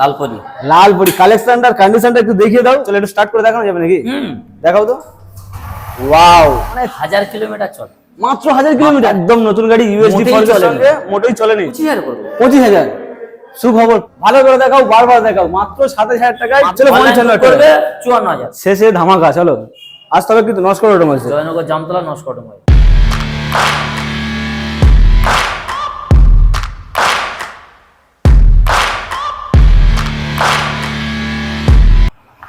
লালপরি। লালপুরি। কালেকশনটার কন্ডিশনটা একটু দেখিয়ে দাও। চলো একটু স্টার্ট করে দেখানো যাবে নাকি? দেখাও তো। ওয়াও মানে হাজার কিলোমিটার চল। মাত্র হাজার কিলোমিটার? একদম নতুন গাড়ি ইউএসডি চলেনি। সঙ্গে মোটেই চলেনি। পঁচিশ হাজার পঁচিশ হাজার। সুখবর। ভালো করে দেখাও বারবার দেখাও। মাত্র সাতাশ হাজার টাকায়। চলো পঞ্চান্ন করবে। চুয়ান্ন হাজার। শেষে ধামাকা চলো। আজ তবে কিন্তু নস্কর ওটা জয়নগর জামতলা নস্কটম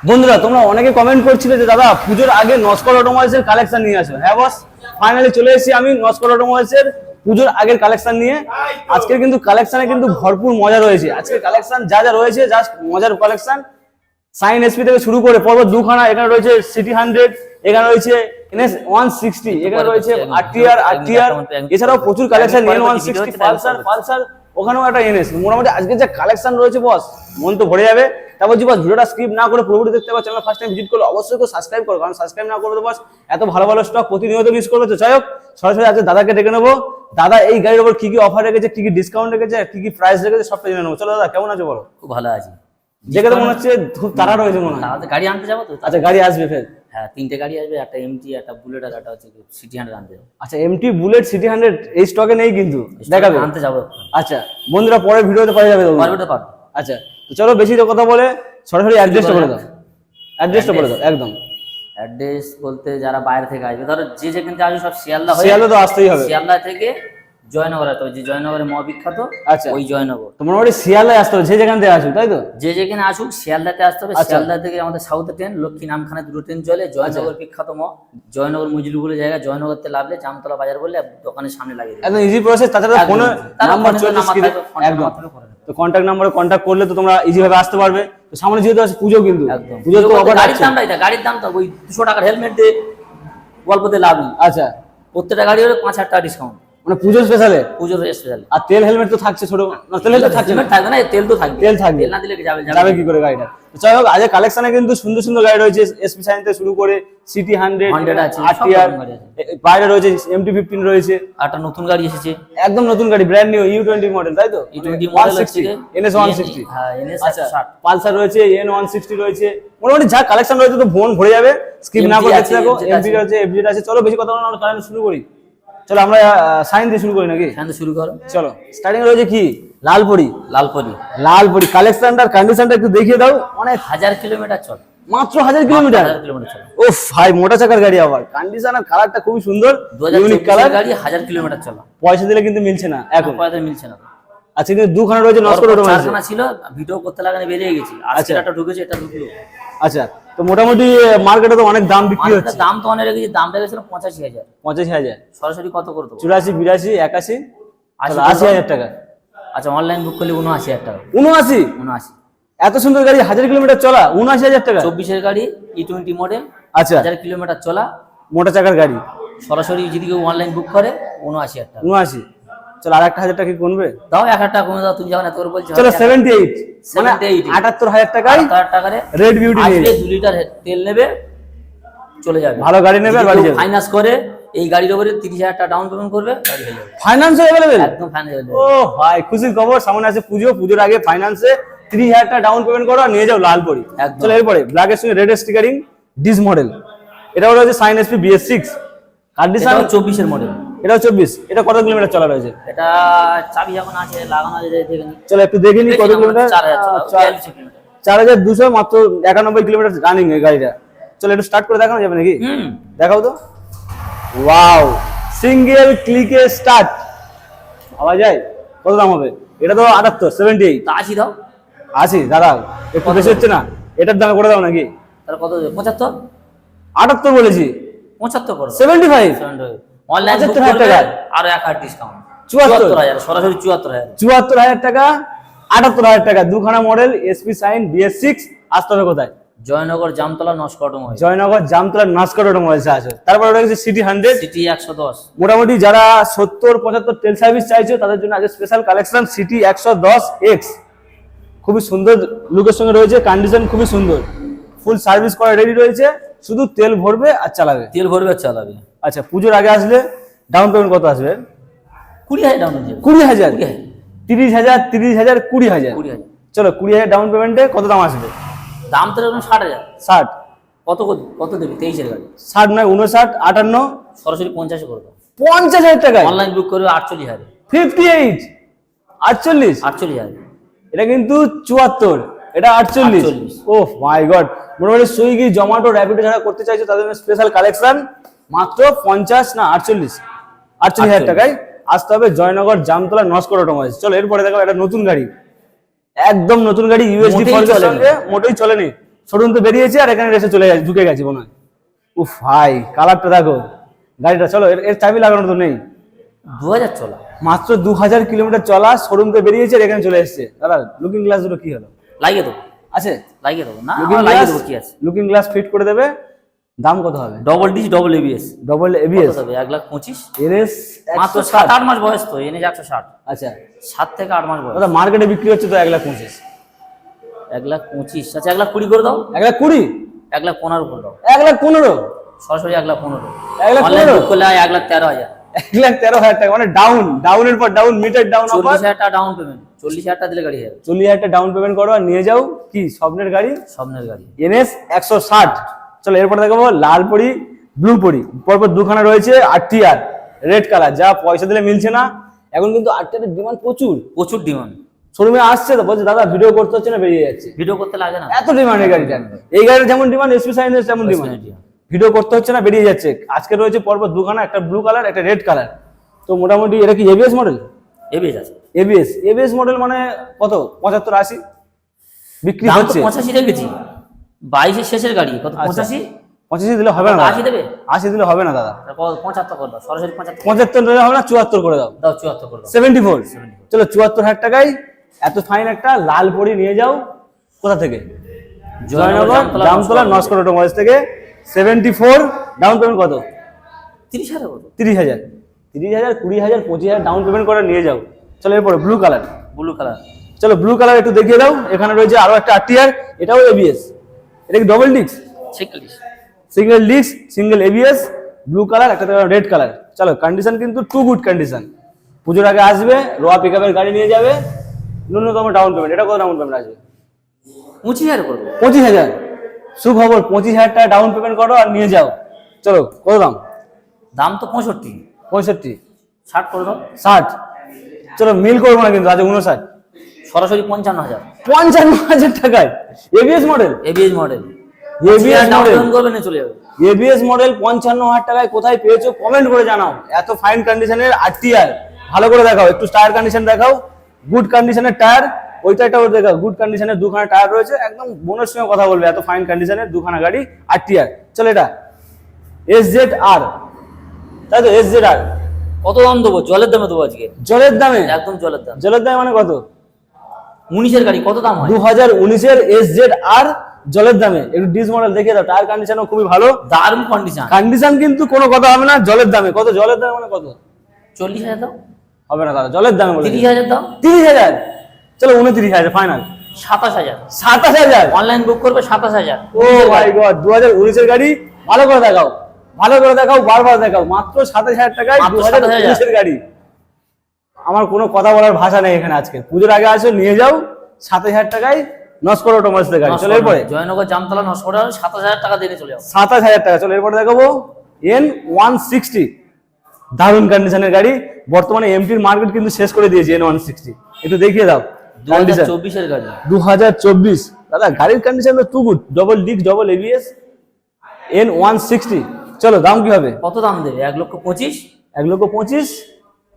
বন্ধুরা তোমরা অনেকে কমেন্ট করছিলে যে দাদা পুজোর আগে নস্কর অটোমোবাইলসের কালেকশন নিয়ে আসো। হ্যাঁ বস ফাইনালি চলে এসেছি আমি নস্কর অটোমোবাইলসের পুজোর আগের কালেকশন নিয়ে। আজকের কিন্তু কালেকশনে কিন্তু ভরপুর মজা রয়েছে। আজকের কালেকশন যা যা রয়েছে জাস্ট মজার কালেকশন সাইন এসপি থেকে শুরু করে পর্বত দুখানা এখানে রয়েছে সিটি হান্ড্রেড এখানে রয়েছে এনএস ওয়ান সিক্সটি এখানে রয়েছে আরটিআর আরটিআর এছাড়াও প্রচুর collection N one sixty Pulsar Pulsar ওখানেও একটা এনএস মোটামুটি আজকে যে কালেকশন রয়েছে বস মন তো ভরে যাবে। তারপর যে বস ভিডিওটা স্কিপ না করে পুরোপুরি দেখতে পারো চ্যানেল ফার্স্ট টাইম ভিজিট করলে অবশ্যই কেউ সাবস্ক্রাইব করো কারণ সাবস্ক্রাইব না করলে বস এত ভালো ভালো স্টক প্রতিনিয়ত মিস করবে তো। যাই হোক সরাসরি আজকে দাদাকে ডেকে নেব। দাদা এই গাড়ির উপর কি কি অফার রেখেছে কি কি ডিসকাউন্ট রেখেছে কি কি প্রাইস রেখেছে সবটা জেনে নেব। চলো দাদা কেমন আছো বলো? খুব ভালো আছি। দেখে তো মনে হচ্ছে খুব তাড়া রয়েছে মনে হয়। গাড়ি আনতে যাব তো? আচ্ছা গাড়ি আসবে ফের। হ্যাঁ তিনটে গাড়ি আসবে একটা এমটি একটা বুলেট আর একটা হচ্ছে সিটি হান্ড্রেড আনতে যাব। আচ্ছা এমটি বুলেট সিটি হান্ড্রেড এই স্টকে নেই কিন্তু। দেখাবে। আনতে যাব আচ্ছা বন্ধুরা পরের ভিডিওতে পাওয়া যাবে তোমরা। পারবে তো পারবে আচ্ছা তো চলো বেশি তো কথা বলে সরাসরি অ্যাড্রেসটা বলে দাও। অ্যাড্রেসটা বলে দাও একদম। অ্যাড্রেস বলতে যারা বাইরে থেকে আসবে ধরো যে যেখান থেকে আসবে সব শিয়ালদা হয়ে শিয়ালদা তো আসতেই হবে। শিয়ালদা থেকে জয়নগর আসতে হবে যে জয়নগরের মহাবিখ্যাত আচ্ছা। ওই জয়নগর। তো মোটামুটি শিয়ালদায় আসতে হবে যে যেখান থেকে আসুক তাই তো? যে যেখানে আসুক শিয়ালদাতে আসতে হবে। আচ্ছা। শিয়ালদা থেকে আমাদের সাউথ ট্রেন লক্ষ্মী নামখানা দুটো ট্রেন চলে জয়নগর বিখ্যাত ম জয়নগর মজুরি বলে জায়গা জয়নগরতে লাভলে জামতলা বাজার বলে দোকানের সামনে লাগিয়ে একদম ইজি প্রসেস তাছাড়া। ফোনে নাম্বার চলে একদম। তো কন্ট্যাক্ট নাম্বারে কন্ট্যাক্ট করলে তো তোমরা ইজি ভাবে আসতে পারবে। তো সামনে যেহেতু আছে পুজো কিন্তু একদম। পুজোর তো গাড়ির দাম দামটাই গাড়ির দাম তো ওই দুশো টাকার হেলমেট দিয়ে গল্পতে লাভ আচ্ছা। প্রত্যেকটা গাড়ি হলে পাঁচ হাজার টাকা ডিসকাউন্ট মানে পুজো স্পেশালে পুজোর স্পেশাল আর তেল হেলমেট তো থাকছে ছোট না তেল হেলমেট থাকছে না? থাকবে না তেল তো থাকবে। তেল থাকবে। তেল না দিলে কি যাবে যাবে কি করে? গাড়িটা? যাই হোক আজকে কালেকশনে কিন্তু সুন্দর সুন্দর গাড়ি রয়েছে। এসপি সাইন থেকে শুরু করে সিটি হান্ড্রেড 100 আছে, আরটিআর। বাইরে রয়েছে এমটি ফিফটিন রয়েছে। একটা নতুন গাড়ি এসেছে। একদম নতুন গাড়ি brand new U twenty model তাই তো? E twenty model NS one sixty NS Pulsar রয়েছে এন ওয়ান সিক্সটি রয়েছে। মোটামুটি যা কালেকশন রয়েছে তো ফোন ভরে যাবে। স্কিপ না করে দেখতে থাকো এমপি আছে। এফজেড আছে। চলো বেশি কথা বলা আমরা কারেন্ট শুরু করি। চলো আমরা সাইন দিয়ে শুরু করি নাকি? এখান থেকে শুরু করো। চলো স্টার্টিং রয়েছে কি? লালপুরি লালপরি। লালপুরি কালেকশনটার কন্ডিশনটা একটু দেখিয়ে দাও। অনেক হাজার কিলোমিটার চল। মাত্র হাজার কিলোমিটার ও ভাই মোটা চাকার গাড়ি আবার। কন্ডিশন আর কালারটা খুবই সুন্দর ইউনিক কালার গাড়ি হাজার কিলোমিটার চলা। পয়সা দিলে কিন্তু মিলছে না এখন। পয়সা মিলছে না। আচ্ছা কিন্তু দুখানা রয়েছে অটোমোবাইলস চারখানা ছিল ভিডিও করতে লাগানে বেরিয়ে গেছি। আজকে আচ্ছা। একটা ঢুকেছে এটা ঢুকলো। আচ্ছা তো মোটামুটি মার্কেটে তো অনেক দাম বিক্রি হচ্ছে। দাম তো অনেক রেখেছি দাম রেখেছিল পঁচাশি হাজার। পঁচাশি হাজার। সরাসরি কত করে দেবো? চুরাশি বিরাশি একাশি আশি হাজার টাকা। আচ্ছা অনলাইন বুক করলে উনআশি হাজার টাকা। উনআশি? উনআশি। এত সুন্দর গাড়ি হাজার কিলোমিটার চলা উনআশি হাজার টাকা? চব্বিশের গাড়ি ই টোয়েন্টি মডেল আচ্ছা। হাজার কিলোমিটার চলা। মোটা চাকার গাড়ি। সরাসরি যদি কেউ অনলাইন বুক করে উনআশি হাজার টাকা। উনআশি। চলো আর একটা হাজার টাকা কি কমবে দাও এক হাজার টাকা কমে দাও তুমি যখন এত করে বলছো চলো সেভেন্টি এইট মানে 78 আটাত্তর হাজার টাকায় আট হাজার টাকারে রেড বিউটি নিয়ে দু লিটার তেল নেবে চলে যাবে। ভালো গাড়ি নেবে আর বাড়ি যাবে। ফাইন্যান্স করে এই গাড়ির উপরে তিরিশ হাজার টাকা ডাউন পেমেন্ট করবে ফাইন্যান্স অ্যাভেলেবেল একদম ফাইন্যান্স ও ভাই খুশির খবর সামনে আছে পুজো পুজোর আগে ফাইন্যান্সে তিরিশ হাজার টাকা ডাউন পেমেন্ট করো আর নিয়ে যাও লালপুরি। চলো এরপরে ব্ল্যাকের সঙ্গে রেড স্টিকারিং ডিস মডেল এটা হলো হচ্ছে সাইন এসপি বিএস সিক্স এটা চব্বিশের মডেল এটাও চব্বিশ। এটা কত কিলোমিটার চলা রয়েছে? এটা চাবি যখন আছে লাগানো আছে দেখে চলো একটু দেখে নি কত কিলোমিটার? চার হাজার দুশো মাত্র একানব্বই কিলোমিটার রানিং এই গাড়িটা। চলো একটু স্টার্ট করে দেখানো যাবে নাকি? হুম। দেখাও তো। ওয়াও সিঙ্গেল ক্লিকে স্টার্ট আওয়াজ যায় কত দাম হবে? এটা তো আটাত্তর সেভেন্টি এইট আশি দাও। আছি দাদা একটু বেশি হচ্ছে না? এটার দামে করে দাও নাকি? তাহলে কত? পঁচাত্তর? আটাত্তর বলেছি। পঁচাত্তর করো সেভেন্টি ফাইভ অনলাইন। আরও এক হাজার ডিসকাউন্ট চুয়াত্তর। হাজার সরাসরি চুয়াত্তর হাজার। চুয়াত্তর হাজার টাকা আটাত্তর হাজার টাকা। দুখানা model SP shine BS six আসতে হবে কোথায়? জয়নগর জামতলা নস্কটম হয় জয়নগর জামতলা অটোমোবাইলস আছে তারপর সিটি হান্ড্রেড সিটি একশো দশ। মোটামুটি যারা সত্তর পঁচাত্তর তেল সার্ভিস চাইছো তাদের জন্য আজকে স্পেশাল কালেকশন সিটি একশো দশ এক্স খুবই সুন্দর লুকের সঙ্গে রয়েছে কন্ডিশন খুবই সুন্দর। ফুল সার্ভিস করা রেডি রয়েছে। শুধু তেল ভরবে আর চালাবে? তেল ভরবে আর চালাবে। আচ্ছা পুজোর আগে আসলে ডাউন পেমেন্ট কত আসবে? কুড়ি হাজার ডাউন কুড়ি হাজার? কুড়ি হাজার। তিরিশ হাজার তিরিশ হাজার কুড়ি হাজার। কুড়ি হাজার। চলো কুড়ি হাজার ডাউন পেমেন্টে কত দাম আসবে? দাম তো এরকম ষাট হাজার। ষাট। কত কত- কত দেবি? তেইশের গাড়ি। ষাট নয় উনষাট আটান্ন। সরাসরি পঞ্চাশে করে দাও। পঞ্চাশ হাজার টাকায়? অনলাইন বুক করবে আটচল্লিশ হাজার। ফিফটি এইট আটচল্লিশ। আটচল্লিশ হাজার। এটা কিন্তু চুয়াত্তর। এটা আটচল্লিশ। 48 ও মাই গড মোটামুটি সুইগি জোম্যাটো র্যাপিডো যারা করতে চাইছে তাদের স্পেশাল কালেকশন মাত্র পঞ্চাশ না আটচল্লিশ? আটচল্লিশ হাজার টাকায় আসতে হবে জয়নগর জামতলা নস্কর অটোমোবাইলস চলো এরপরে দেখো একটা নতুন গাড়ি। একদম নতুন গাড়ি ইউএসডি মোটেই চলেনি। সঙ্গে মোটেই চলেনি। শোরুম তো বেরিয়েছে আর এখানে এসে চলে গেছে ঢুকে গেছে মনে হয়। উফ ভাই কালারটা দেখো। গাড়িটা চলো এর এর চাবি লাগানো তো নেই। দু হাজার চলা। মাত্র দু হাজার কিলোমিটার চলা শোরুম তো বেরিয়েছে আর এখানে চলে এসছে। দাদা লুকিং গ্লাস দুটো কি হলো? লাগিয়ে দেবো আছে লাগিয়ে দেবো না লাগিয়ে দেবো কি আছে লুকিং গ্লাস ফিট করে দেবে দাম কত হবে double disc double ABS double ABS হবে এক লাখ পঁচিশ এনএস মাত্র সাত আট মাস বয়স তো এনে একশো ষাট আচ্ছা সাত থেকে আট মাস বয়স মার্কেটে বিক্রি হচ্ছে তো এক লাখ পঁচিশ এক লাখ পঁচিশ আচ্ছা এক লাখ কুড়ি করে দাও এক লাখ কুড়ি এক লাখ পনেরো করে দাও এক লাখ পনেরো সরাসরি এক লাখ পনেরো এক লাখ পনেরো? করলে এক লাখ তেরো হাজার এক লাখ তেরো হাজার টাকা মানে ডাউন ডাউনের পর ডাউন মিটার ডাউন চল্লিশ হাজার টাকা ডাউন পেমেন্ট চল্লিশ হাজার টাকা দিলে গাড়ি হয়ে যাবে চল্লিশ হাজার ডাউন পেমেন্ট করো আর নিয়ে যাও কি? স্বপ্নের গাড়ি? স্বপ্নের গাড়ি। এনএস একশো ষাট। চলো এরপর দেখাবো লাল পরি ব্লু পরি। পরপর দুখানা রয়েছে আরটিআর রেড কালার যা পয়সা দিলে মিলছে না। এখন কিন্তু আরটিআর ডিমান্ড প্রচুর। প্রচুর ডিমান্ড শোরুমে আসছে তো বলছে দাদা ভিডিও করতে হচ্ছে না বেরিয়ে যাচ্ছে। ভিডিও করতে লাগে না। এত ডিমান্ড এই গাড়িটা। এই গাড়ির যেমন ডিমান্ড এসপি সাইন্সের তেমন ডিমান্ড ভিডিও করতে হচ্ছে না বেরিয়ে যাচ্ছে। আজকে রয়েছে পরপর দুখানা একটা ব্লু কালার একটা রেড কালার তো মোটামুটি এটা কি এবিএস মডেল এবিএস আছে। এবিএস এবিএস মডেল মানে কত? পঁচাত্তর আশি? বিক্রি হচ্ছে। পঁচাশি রেখেছি বাইশের শেষের গাড়ি। কত? আচ্ছা। পঁচাশি? পঁচাশি দিলে হবে না। আশি দেবে? আশি দিলে হবে না দাদা। পঁচাত্তর করে দাও। সরাসরি পঁচাত্তর। দিলে হবে না চুয়াত্তর করে দাও। দাও চুয়াত্তর করে দাও। সেভেন্টি ফোর চলো চুয়াত্তর হাজার টাকায় এত ফাইন একটা লাল পরি নিয়ে যাও। কোথা থেকে? জয়নগর জামতলা। নস্কর। অটোমোবাইলস থেকে। সেভেন্টি ফোর ডাউন পেমেন্ট কত? তিরিশ হাজার তিরিশ হাজার। তিরিশ হাজার কুড়ি হাজার পঁচিশ হাজার ডাউন পেমেন্ট করে নিয়ে যাও। চলো এরপরে ব্লু কালার ব্লু কালার চলো ব্লু কালার একটু দেখিয়ে দাও। এখানে রয়েছে আরও একটা আরটিআর এটাও এবিএস এটা কি double disc single disc single ABS blue colour একটা রেড কালার চলো কন্ডিশন কিন্তু টু গুড কন্ডিশন পুজোর আগে আসবে রোয়া পিক গাড়ি নিয়ে যাবে ন্যূনতম ডাউন পেমেন্ট এটা কত ডাউন পেমেন্ট আসবে? পঁচিশ হাজার করব। পঁচিশ হাজার। সুখবর পঁচিশ হাজার টাকা ডাউন পেমেন্ট করো আর নিয়ে যাও। চলো কত দাম? দাম তো পঁয়ষট্টি। পঁয়ষট্টি। ষাট করে দাও। ষাট। চলো মিল করব না কিন্তু আজ উনষাট। সরাসরি পঞ্চান্ন হাজার। পঞ্চান্ন হাজার টাকায়? ABS model ABS model ABS model করবে না চলে যাবে। এবিএস মডেল পঞ্চান্ন হাজার টাকায় কোথায় পেয়েছ? কমেন্ট করে জানাও। এত ফাইন কন্ডিশনের আরটিআর ভালো করে দেখাও একটু টায়ার কন্ডিশন দেখাও। গুড কন্ডিশনের টায়ার ওইটা একটা দেখাও। গুড কন্ডিশনের দুখানা টায়ার রয়েছে। একদম বোনের সঙ্গে কথা বলবে এত ফাইন কন্ডিশনের দুখানা গাড়ি আরটিআর চলো এটা। এস জেড আর তাই তো? এস জেড আর কত দাম দেবো? জলের দামে দেবো আজকে। জলের দামে? একদম জলের দাম। জলের দামে মানে কত? উনিশের গাড়ি কত দাম দু হাজার উনিশের এস জেড আর জলের দামে। একটু ডিস মডেল দেখে দাও টায়ার কন্ডিশনও খুবই ভালো। দারুণ কন্ডিশন কন্ডিশন কিন্তু কোনো কথা হবে না জলের দামে। কত? জলের দামে মানে কত? চল্লিশ হাজার দাও। হবে না দাদা জলের দামে বলে তিরিশ হাজার দাও। তিরিশ হাজার? চলো উনত্রিশ হাজার ফাইনাল সাতাশ হাজার। সাতাশ হাজার? অনলাইন বুক করবে সাতাশ হাজার। ও মাই গড দু হাজার উনিশের গাড়ি ভালো করে দেখাও। ভালো করে দেখাও বারবার দেখাও। মাত্র সাতাশ হাজার টাকায় দু হাজার। গাড়ি। আমার কোনো কথা বলার ভাষা নেই এখানে আজকে। পুজোর আগে আসো নিয়ে যাও সাতাশ হাজার টাকায় নস্কর অটোমাসের গাড়ি। চলো এরপরে। জয়নগর জামতলা টাকা সাতাশ হাজার টাকা দিয়ে চলে যাও। সাতাশ হাজার টাকা চলো এরপরে দেখাবো। এন ওয়ান সিক্সটি দারুণ কন্ডিশনের গাড়ি। বর্তমানে এমটির মার্কেট কিন্তু শেষ করে দিয়েছে এন ওয়ান সিক্সটি একটু দেখিয়ে দাও দু হাজার চব্বিশের গাড়ি। দু হাজার চব্বিশ। দাদা গাড়ির কন্ডিশন তো too good double disc double ABS N one sixty চলো দাম কি হবে? কত দাম দেবে? এক লক্ষ পঁচিশ? এক লক্ষ পঁচিশ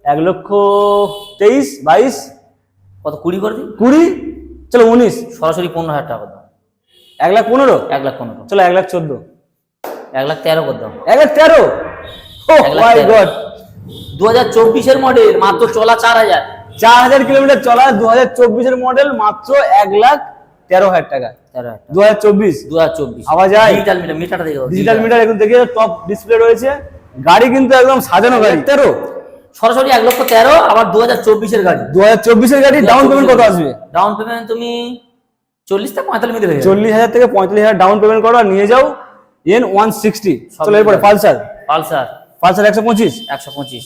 এক লক্ষ তেইশ বাইশ। কত কুড়ি করে দিন? কুড়ি? চলো উনিশ। সরাসরি পনেরো হাজার টাকা দাও। এক লাখ পনেরো? এক লাখ পনেরো। চলো এক লাখ চোদ্দ। এক লাখ তেরো করে দাম এক লাখ তেরো? ও এক মাই গড দু হাজার চব্বিশের মডেল মাত্র চলা চার হাজার। চার হাজার কিলোমিটার চলা দু হাজার চব্বিশের মডেল মাত্র এক লাখ তেরো হাজার টাকা। দু হাজার চব্বিশ। দু হাজার চব্বিশ। আওয়াজ যায়? ডিজিটাল মিটার মিটারটা দেখে ডিজিটাল মিটার এখন দেখে টপ ডিসপ্লে রয়েছে। গাড়ি কিন্তু একদম সাজানো গাড়ি। তেরো। সরাসরি এক লক্ষ তেরো আবার দু হাজার চব্বিশের গাড়ি। দু হাজার চব্বিশের গাড়ি ডাউন পেমেন্ট কত আসবে? ডাউন পেমেন্ট তুমি চল্লিশ থেকে পঁয়তাল্লিশ হয়ে চল্লিশ হাজার থেকে পঁয়তাল্লিশ হাজার ডাউন পেমেন্ট করো নিয়ে যাও এন ওয়ান সিক্সটি চলো এরপরে পালসার পালসার পালসার একশো পঁচিশ। একশো পঁচিশ।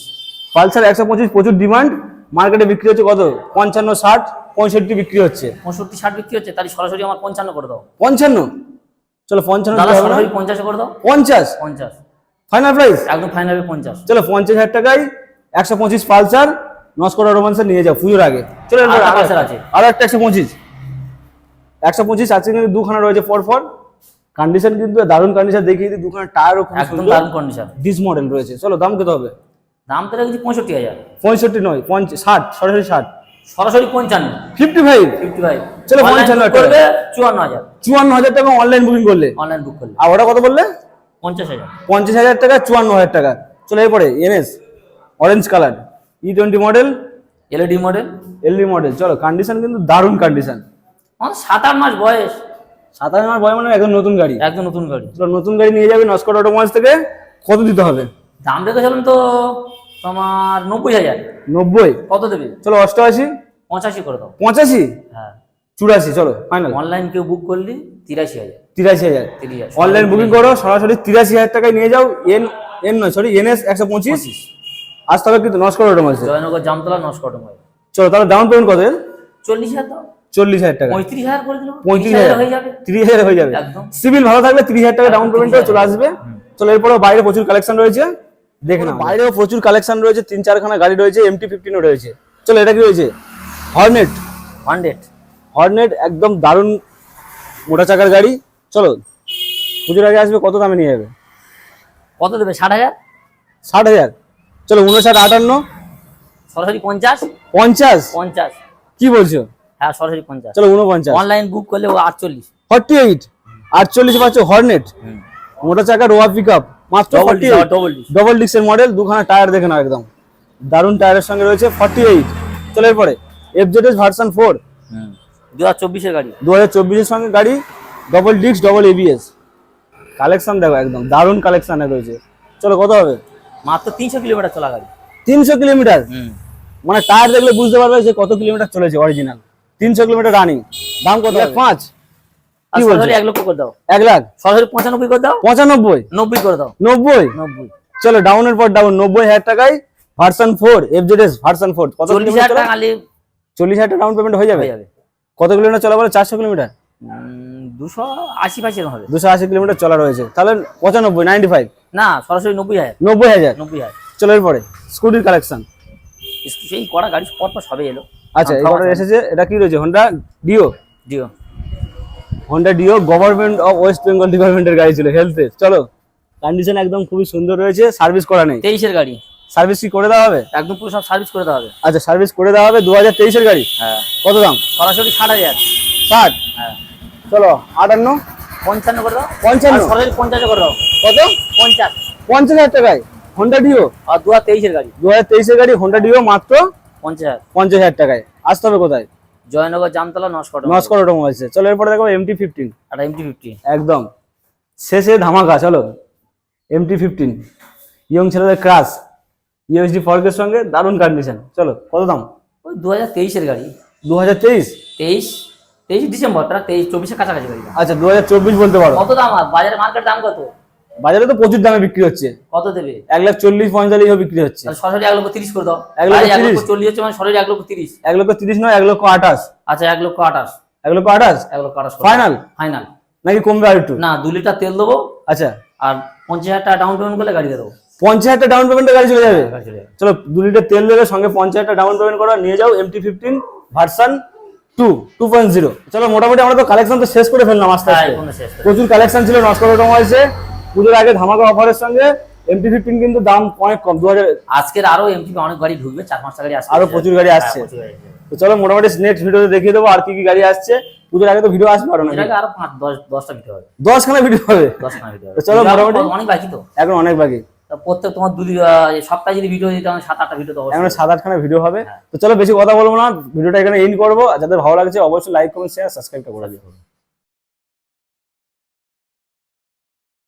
পালসার একশো পঁচিশ প্রচুর ডিমান্ড মার্কেটে বিক্রি হচ্ছে কত? পঞ্চান্ন ষাট। পঁয়ষট্টি বিক্রি হচ্ছে। পঁয়ষট্টি ষাট বিক্রি হচ্ছে তাহলে সরাসরি আমার পঞ্চান্ন করে দাও। পঞ্চান্ন? চলো পঞ্চান্ন দাদা? সরাসরি পঞ্চাশ করে দাও। পঞ্চাশ? পঞ্চাশ। ফাইনাল প্রাইস একদম ফাইনাল পঞ্চাশ। চলো পঞ্চাশ হাজার টাকায় একশো পঁচিশ পালসার নস্করা রোমান্সার নিয়ে যাও পুজোর আগে। চলো আছে। আরও একটা একশো পঁচিশ। একশো পঁচিশ আছে কিন্তু দুখানা রয়েছে পর পর কন্ডিশন কিন্তু দারুণ কন্ডিশন দেখিয়ে দিই দুখানা টায়ার একদম দারুণ কন্ডিশন ডিস মডেল রয়েছে। চলো দাম কত হবে? দাম তো রেখেছি পঁয়ষট্টি হাজার। পঁয়ষট্টি নয় পঞ্চ- ষাট সরাসরি ষাট। সরাসরি পঞ্চান্ন। Fifty five? Fifty five. চলো, পঞ্চান্ন করবে চুয়ান্ন হাজার। চুয়ান্ন হাজার টাকা অনলাইন বুকিং করলে। অনলাইন বুক করলে। আর ওটা কত বললে? পঞ্চাশ হাজার। পঞ্চাশ হাজার টাকা চুয়ান্ন হাজার টাকা। চলে এরপরে NS orange colour E twenty model LED model LED model চলো কন্ডিশন কিন্তু দারুণ কন্ডিশন সাত আট মাস বয়স। সাতাশ মাস বয়স মানে একদম নতুন গাড়ি। একদম নতুন গাড়ি। চলো নতুন গাড়ি নিয়ে যাবে নস্কট অটোমোবাইলস থেকে। কত দিতে হবে? দাম রেখেছিলাম তো তোমার নব্বই হাজার। নব্বই? কত দেবে? চলো অষ্টআশি। পঁচাশি করে দাও। পঁচাশি? হ্যাঁ। চুরাশি চলো ফাইনাল অনলাইন কেউ বুক করলি? তিরাশি হাজার। তিরাশি হাজার। তিরিশ অনলাইন বুকিং করো সরাসরি তিরাশি হাজার টাকায় নিয়ে যাও। এন এন নয় সরি এনএস একশো পঁচিশ। আসতে হবে কিন্তু নস্কট অটোমোবাইলস জয়নগর জামতলা নস্কট মোবাইল চলো তাহলে ডাউন পেমেন্ট কত? চল্লিশ হাজার দাও। চল্লিশ হাজার টাকা। পঁয়ত্রিশ হাজার করে দিলাম। পঁয়ত্রিশ হাজার হয়ে যাবে। তিরিশ হাজার হয়ে যাবে। একদম। সিভিল ভালো থাকলে তিরিশ হাজার টাকা ডাউন পেমেন্ট চলে আসবে। চলো এরপরে বাইরে প্রচুর কালেকশন রয়েছে। দেখে না বাইরেও প্রচুর কালেকশন রয়েছে তিন চারখানা গাড়ি রয়েছে এমটি ফিফটিনও রয়েছে। চলো এটা কি রয়েছে? হর্নেট হান্ড্রেড হর্নেট একদম দারুণ মোটা চাকার গাড়ি। চলো পুজোর আগে আসবে কত দামে নিয়ে যাবে? কত দেবে? ষাট হাজার? ষাট হাজার। চলো উনষাট আটান্ন। সরাসরি পঞ্চাশ? পঞ্চাশ? পঞ্চাশ। কি বলছো? হ্যাঁ সরাসরি পঞ্চাশ। চলো উনপঞ্চাশ অনলাইন বুক করলে ও আটচল্লিশ। ফর্টি এইট আটচল্লিশ পাচ্ছ হর্নেট মোটা চাকার রোয়া পিক আপ মাত্র double forty disc double disc model দুখানা টায়ার দেখে নাও একদম। দারুণ টায়ারের সঙ্গে রয়েছে ফর্টি এইট চলো এরপরে এফজেডএস ভার্সন ফোর দু হাজার চব্বিশের গাড়ি। দু হাজার চব্বিশের সঙ্গে গাড়ি ডবল ডিক্স ডবল এবিএস কালেকশন দেখো একদম দারুণ কালেকশনে রয়েছে। চলো কত হবে? মাত্র তিনশো কিলোমিটার চলা গাড়ি। তিনশো কিলোমিটার? মানে টায়ার দেখলে বুঝতে পারবে যে কত কিলোমিটার চলেছে অরিজিনাল তিনশো কিলোমিটার রানিং দাম কত পাঁচ। চলো ডাউনের পর ডাউন নব্বই হাজার টাকায় version four FZS version four কত চল্লিশ হাজার টাকা চল্লিশ হাজার ডাউন পেমেন্ট হয়ে যাবে? কত কিলোমিটার চলা বলে? চারশো কিলোমিটার? দুশো আশি পাশি হবে। দুশো আশি কিলোমিটার চলা রয়েছে। তাহলে পঁচানব্বই নাইনটি ফাইভ না সরাসরি নব্বই হাজার। নব্বই হাজার? নব্বই হাজার। চলো এরপরে স্কুটির কালেকশন সেই কড়া গাড়ি পর পর সবে এলো। আচ্ছা এবারে এসেছে এটা কি রয়েছে? Honda Dio Dio Honda Dio government of West Bengal ডিপার্টমেন্টের গাড়ি ছিল হেলথের চলো কন্ডিশন একদম খুবই সুন্দর রয়েছে সার্ভিস করা নেই। তেইশের গাড়ি। সার্ভিস কি করে দেওয়া হবে? একদম পুরো সব সার্ভিস করে দেওয়া হবে। আচ্ছা সার্ভিস করে দেওয়া হবে দু হাজার তেইশের গাড়ি? হ্যাঁ। কত দাম? সরাসরি ষাট হাজার। ষাট? হ্যাঁ। চলো আটান্ন? পঞ্চান্ন করে দাও। পঞ্চান্ন। সরাসরি পঞ্চাশ করে দাও। কত? পঞ্চাশ। পঞ্চাশ হাজার টাকায়। হোন্ডা ডিও আর দু হাজার তেইশের গাড়ি। দু হাজার তেইশের গাড়ি হোন্ডা ডিও মাত্র পঞ্চাশ হাজার। পঞ্চাশ হাজার টাকায়। আসতে হবে কোথায়? জয়নগর জামতলা নস্কট নস্কর অটোমোবাইলসে চলো এরপরে দেখো এমটি ফিফটিন আর এমটি ফিফটি একদম। শেষে ধামাকা চলো। এমটি ফিফটিন ইয়ং ছেলেদের ক্রাশ ইউএসডি ফর্কের সঙ্গে দারুণ কন্ডিশন চলো কত দাম? ওই দু হাজার তেইশের গাড়ি। দু হাজার তেইশ? তেইশ তেইশ ডিসেম্বর তারা তেইশ চব্বিশের কাছাকাছি গাড়ি আচ্ছা দু হাজার চব্বিশ বলতে পারো। কত দাম? আর বাজারে মার্কেট দাম কত? বাজারে তো প্রচুর দামে বিক্রি হচ্ছে। কত দেবে? এক লাখ চল্লিশ পঁয়তাল্লিশও বিক্রি হচ্ছে। তাহলে সরাসরি এক লক্ষ তিরিশ করে দাও। এক লক্ষ আরে এক লক্ষ 30? চল্লিশ হচ্ছে মানে সরাসরি এক লক্ষ তিরিশ। এক লক্ষ তিরিশ নয় এক লক্ষ আঠাশ। আচ্ছা এক লক্ষ আঠাশ। এক লক্ষ আঠাশ? এক লক্ষ আঠাশ ফাইনাল ফাইনাল নাকি কমবে আর একটু? না দু লিটার তেল দেবো। আচ্ছা। আর পঞ্চাশ হাজার টাকা ডাউন পেমেন্ট করলে গাড়ি দেবো। পঞ্চাশ হাজার ডাউন পেমেন্টে গাড়ি চলে যাবে? চলে দু লিটার তেল দেবে সঙ্গে পঞ্চাশ হাজার ডাউন পেমেন্ট করা নিয়ে যাও MT fifteen version two two point zero চলো মোটামুটি আমরা তো কালেকশন তো শেষ করে ফেললাম আস্তে হ্যাঁ আস্তে করে। প্রচুর কালেকশন ছিল নস্কর অটোমোবাইলসে পুজোর আগে ধামাকা অফারের সঙ্গে এমটি ফিফটিন কিন্তু দাম অনেক কম দু হাজার আজকের আরও এমটিপি অনেক গাড়ি ঢুকবে চার পাঁচটা গাড়ি আসছে আরও প্রচুর গাড়ি আসছে। হ্যাঁ। তো চলো মোটামুটি নেক্সট ভিডিওতে দেখিয়ে দেবো আর কি কি গাড়ি আসছে। পুজোর আগে তো ভিডিও আসবে আরও না আরও পাঁচ দশ দশটা ভিডিও হবে। দশখানা ভিডিও হবে? দশখানা ভিডিও চলো মোটামুটি- অনেক বাকি তো। এখন অনেক বাকি। প্রত্যেক তোমার দু সপ্তাহে যদি ভিডিও দিতে সাত আটটা ভিডিও তো এখন সাত আটখানা ভিডিও হবে। তো চলো বেশি কথা বলব না ভিডিওটা এখানে এন্ড করব। যাদের ভালো লাগছে অবশ্যই লাইক কমেন্ট শেয়ার সাবস্ক্রাইবটা করে দিও।